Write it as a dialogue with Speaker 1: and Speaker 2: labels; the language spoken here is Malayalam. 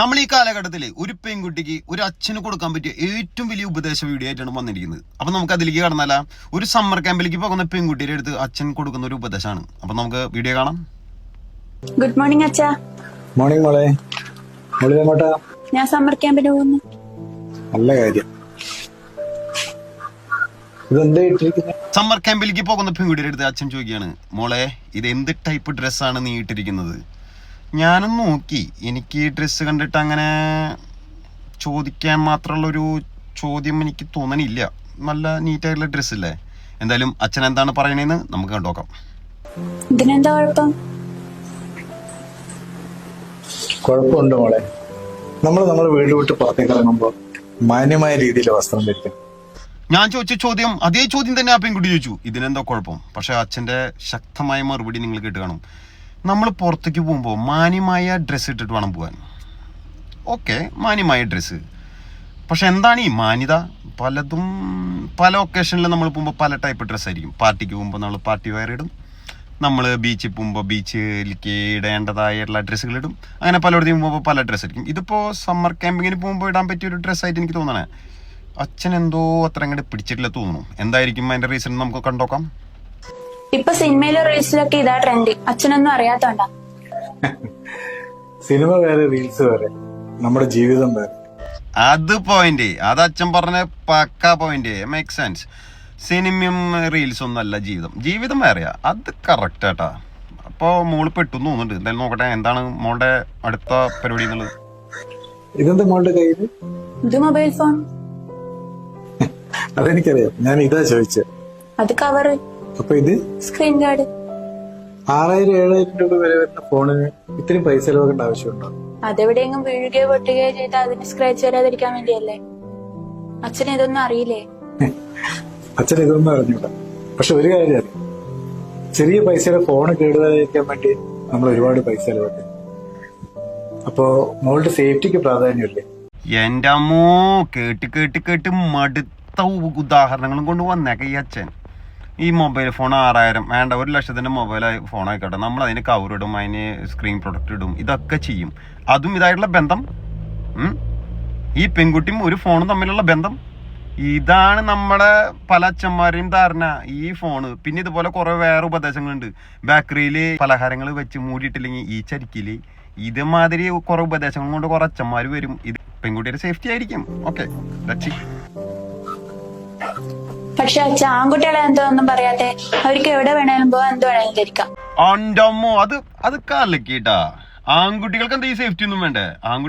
Speaker 1: നമ്മൾ ഈ കാലഘട്ടത്തിൽ ഒരു പെൺകുട്ടിക്ക് ഒരു അച്ഛന് കൊടുക്കാൻ പറ്റിയ ഏറ്റവും വലിയ ഉപദേശ വീഡിയോ ആയിട്ടാണ് വന്നിരിക്കുന്നത്. അപ്പൊ നമുക്ക് അതിലേക്ക് കടന്നാല. ഒരു സമ്മർ ക്യാമ്പിലേക്ക് പോകുന്ന പെൺകുട്ടിയുടെ അടുത്ത് അച്ഛൻ കൊടുക്കുന്ന ഒരു ഉപദേശമാണ് അപ്പൊ നമുക്ക് വീഡിയോ കാണാം.
Speaker 2: ഗുഡ് മോർണിംഗ് അച്ഛാ.
Speaker 3: മോർണിംഗ് മോളെ. മോളി എങ്ങോട്ടാ
Speaker 2: ഞാൻ സമ്മർ ക്യാമ്പിന് പോകുന്നു.
Speaker 3: നല്ല കാര്യം.
Speaker 1: സമ്മർ ക്യാമ്പിലേക്ക് പോകുന്ന പെൺകുട്ടിയുടെ അടുത്ത് അച്ഛൻ ചോദിക്കുകയാണ് മോളെ ഇത് എന്ത് ടൈപ്പ് ഡ്രസ്സാണ് നീ ഇട്ടിരിക്കുന്നത്? ഞാനും നോക്കി. എനിക്ക് ഈ ഡ്രസ്സ് കണ്ടിട്ട് അങ്ങനെ ചോദിക്കാൻ മാത്രമുള്ളൊരു ചോദ്യം എനിക്ക് തോന്നണില്ല. നല്ല നീറ്റായിട്ടുള്ള ഡ്രസ്സ് അല്ലേ എന്തായാലും അച്ഛൻ എന്താണ് പറയണേന്ന് നമുക്ക് കണ്ടോക്കാം
Speaker 2: ഇതിനെന്താ കുഴപ്പം?
Speaker 3: കുഴപ്പമുണ്ട് മോളെ. നമ്മൾ നമ്മുടെ വീട് വിട്ട് പുറത്തേക്ക് ഇറങ്ങുമ്പോൾ മാന്യമായ രീതിയിൽ വസ്ത്രം ധരിക്കണം
Speaker 1: ഞാൻ ചോദിച്ച ചോദ്യം അതേ ചോദ്യം തന്നെ ആ പെൺകുട്ടി ചോദിച്ചു. ഇതിനെന്താ കുഴപ്പം? പക്ഷെ അച്ഛന്റെ ശക്തമായ മറുപടി നിങ്ങൾ കേട്ട് കാണും. നമ്മൾ പുറത്തേക്ക് പോകുമ്പോൾ മാന്യമായ ഡ്രസ്സ് ഇട്ടിട്ട് വേണം പോകാൻ ഓക്കെ മാന്യമായ ഡ്രസ്സ് പക്ഷെ എന്താണ് ഈ മാന്യത? പലതും പല ഒക്കേഷനിൽ നമ്മൾ പോകുമ്പോൾ പല ടൈപ്പ് ഡ്രസ്സ് ആയിരിക്കും. പാർട്ടിക്ക് പോകുമ്പോൾ നമ്മൾ പാർട്ടി വെയർ ഇടും. നമ്മൾ ബീച്ചിൽ പോകുമ്പോൾ ബീച്ചിലേക്ക് ഇടേണ്ടതായുള്ള ഡ്രസ്സുകൾ ഇടും. അങ്ങനെ പലയിടത്തും പോകുമ്പോൾ പല ഡ്രസ്സ് ആയിരിക്കും. ഇതിപ്പോൾ സമ്മർ ക്യാമ്പിങ്ങിന് പോകുമ്പോൾ ഇടാൻ പറ്റിയ ഒരു ഡ്രസ്സായിട്ട് എനിക്ക് തോന്നണേ. അച്ഛൻ എന്തോ അത്ര അങ്ങോട്ട് പിടിച്ചിട്ടില്ല തോന്നുന്നു. എന്തായിരിക്കും അതിന്റെ റീസൺ നമുക്ക് കണ്ടോക്കാം.
Speaker 2: ഇപ്പൊ സിനിമയിലെ റീൽസിലൊക്കെ ഇതാ ട്രെൻഡ് അച്ഛനൊന്നും അറിയാത്തോണ്ടാ.
Speaker 3: സിനിമ വേറെ റീൽസ് വേറെ. നമ്മുടെ ജീവിതം വേറെ.
Speaker 1: അത് പോയിന്റ് അത് അച്ഛൻ പറഞ്ഞ പക്ക പോയിന്റ് മേക്ക് സെൻസ് സിനിമയും റീൽസും ഒന്നല്ല ജീവിതം. ജീവിതം വേറെയാ. അത് കറക്റ്റ് ആട്ടാ. അപ്പോ മോൾ പെട്ടു എന്ന് തോന്നുന്നുണ്ട്. എന്തായാലും നോക്കട്ടെ എന്താണ് മോളുടെ അടുത്ത പരിപാടി എന്നുള്ളത്?
Speaker 3: ഇതെന്താ മോളുടെ കയ്യിൽ
Speaker 2: ഇത് മൊബൈൽ ഫോൺ.
Speaker 3: അതെനിക്കറിയാം. ഞാൻ ഇതാ ചോദിച്ചത്
Speaker 2: അത് കവറ്
Speaker 3: അപ്പൊ ഇത്
Speaker 2: സ്ക്രീൻ ഗാർഡ്
Speaker 3: ആറായിരം ഏഴായിരം രൂപ വരെ വരുന്ന ഫോണിന് ഇത്രയും പൈസ ചെലവാക്കേണ്ട ആവശ്യമുണ്ടോ?
Speaker 2: അതെവിടെയെങ്കിലും വീഴുകയോ പൊട്ടുകയോ ചെയ്ത് അതിന് സ്ക്രാച്ച് വരാതിരിക്കാൻ വേണ്ടിയല്ലേ? അച്ഛൻ ഇതൊന്നും അറിയില്ലേ?
Speaker 3: അച്ഛൻ ഇതൊന്നും അറിഞ്ഞൂടാ. പക്ഷെ ഒരു കാര്യം അറിയാം. ചെറിയ പൈസയുടെ ഫോൺ കേടുവരാതിരിക്കാൻ വേണ്ടി നമ്മൾ ഒരുപാട് പൈസ ചെലവാക്കി. അപ്പോ മോളുടെ സേഫ്റ്റിക്ക് പ്രാധാന്യമില്ലേ?
Speaker 1: എന്റെ അമ്മോ കേട്ട് കേട്ട് കേട്ട് മടുത്ത ഉദാഹരണങ്ങളും കൊണ്ട് വന്നേക്ക ഈ അച്ഛൻ. ഈ മൊബൈൽ ഫോൺ ആറായിരം. വേണ്ട ഒരു ലക്ഷത്തിന്റെ മൊബൈൽ ഫോൺ ആയിക്കോട്ടെ. നമ്മൾ അതിന് കവർ ഇടും അതിന് സ്ക്രീൻ പ്രൊഡക്റ്റ് ഇടും ഇതൊക്കെ ചെയ്യും. അതും ഇതായിട്ടുള്ള ബന്ധം. ഈ പെൺകുട്ടിയും ഒരു ഫോണും തമ്മിലുള്ള ബന്ധം. ഇതാണ് നമ്മുടെ പല അച്ഛന്മാരെയും ധാരണ ഈ ഫോണ് പിന്നെ ഇതുപോലെ കുറെ വേറെ ഉപദേശങ്ങളുണ്ട്. ബേക്കറിയിൽ പലഹാരങ്ങൾ വെച്ച് മൂടിയിട്ടില്ലെങ്കിൽ ഈ ചരിക്കിൽ ഇതേമാതിരി കുറെ ഉപദേശങ്ങൾ കൊണ്ട് കുറെ അച്ഛന്മാർ വരും. ഇത് പെൺകുട്ടിയുടെ സേഫ്റ്റി ആയിരിക്കും. ഓക്കെ
Speaker 2: പക്ഷെ അച്ഛ ആൺകുട്ടികളെ എന്തോ ഒന്നും പറയാത്തെ? അവർക്ക് എവിടെ വേണേലും പോവാൻ എന്ത് വേണേലും ധരിക്കാം
Speaker 1: അത് അത് കലക്കിട്ടാ ആൺകുട്ടികൾക്ക് എന്താ ഈ സേഫ്റ്റി ഒന്നും വേണ്ടേ? ആൺകുട്ടി